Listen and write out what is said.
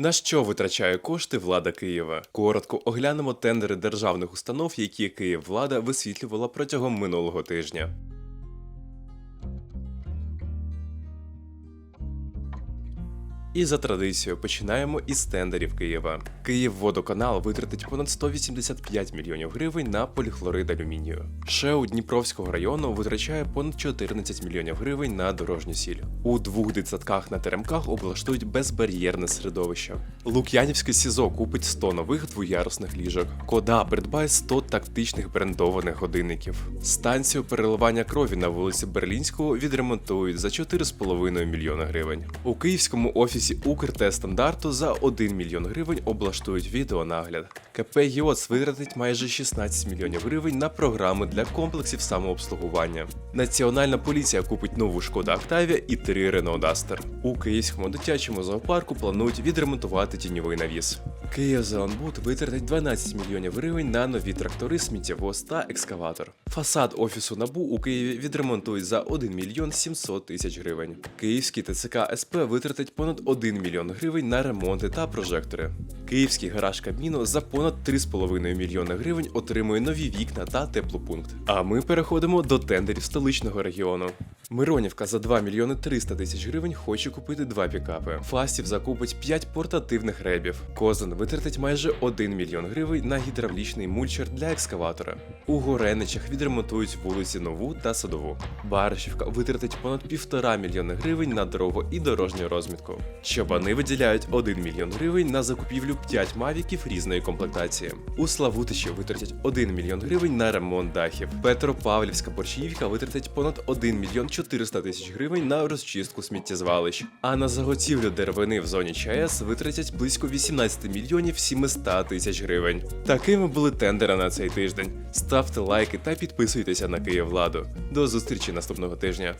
На що витрачає кошти влада Києва? Коротко оглянемо тендери державних установ, які Київвлада висвітлювала протягом минулого тижня. І за традицією починаємо із тендерів Києва. Київводоканал витратить понад 185 мільйонів гривень на поліхлорид алюмінію. ШЕУ Дніпровського району витрачає понад 14 мільйонів гривень на дорожню сіль. У двох дитсадках на теремках облаштують безбар'єрне середовище. Лук'янівське СІЗО купить 100 нових двоярусних ліжок. Кода придбає 100 тактичних брендованих годинників. Станцію переливання крові на вулиці Берлінського відремонтують за 4,5 мільйона гривень. У київському офісі Укртестандарту за 1 мільйон гривень облаштують відеонагляд. КП ЄОЦ витратить майже 16 мільйонів гривень на програми для комплексів самообслугування. Національна поліція купить нову шкода Октавія і три Рено Дастер. У київському дитячому зоопарку планують відремонтувати тіньовий навіс. Київзеленбуд витратить 12 мільйонів гривень на нові трактори, сміттєвоз та екскаватор. Фасад офісу НАБУ у Києві відремонтують за 1 мільйон 700 тисяч гривень. Київський ТЦК СП витратить понад 1 мільйон гривень на ремонти та прожектори. Київський гараж Кабміну за понад 3,5 мільйони гривень отримує нові вікна та теплопункт. А ми переходимо до тендерів столичного регіону. Миронівка за 2 мільйони 300 тисяч гривень хоче купити два пікапи. Фастів закупить 5 портативних ребів. Козин витратить майже 1 мільйон гривень на гідравлічний мульчер для екскаватора. У Гореничах відремонтують вулиці Нову та Садову. Баришівка витратить понад півтора мільйони гривень на дорогу і дорожню розмітку. Чобани виділяють 1 мільйон гривень на закупівлю 5 мавіків різної комплектації. У Славутичі витратять 1 мільйон гривень на ремонт дахів. Петропавлівська Борщівка витратить понад 1 мільйон 400 тисяч гривень на розчистку сміттєзвалищ. А на заготівлю деревини в зоні ЧАЕС витратять близько 18 мільйонів 700 тисяч гривень. Такими були тендери на цей тиждень. Ставте лайки та підписуйтеся на Київладу. До зустрічі наступного тижня.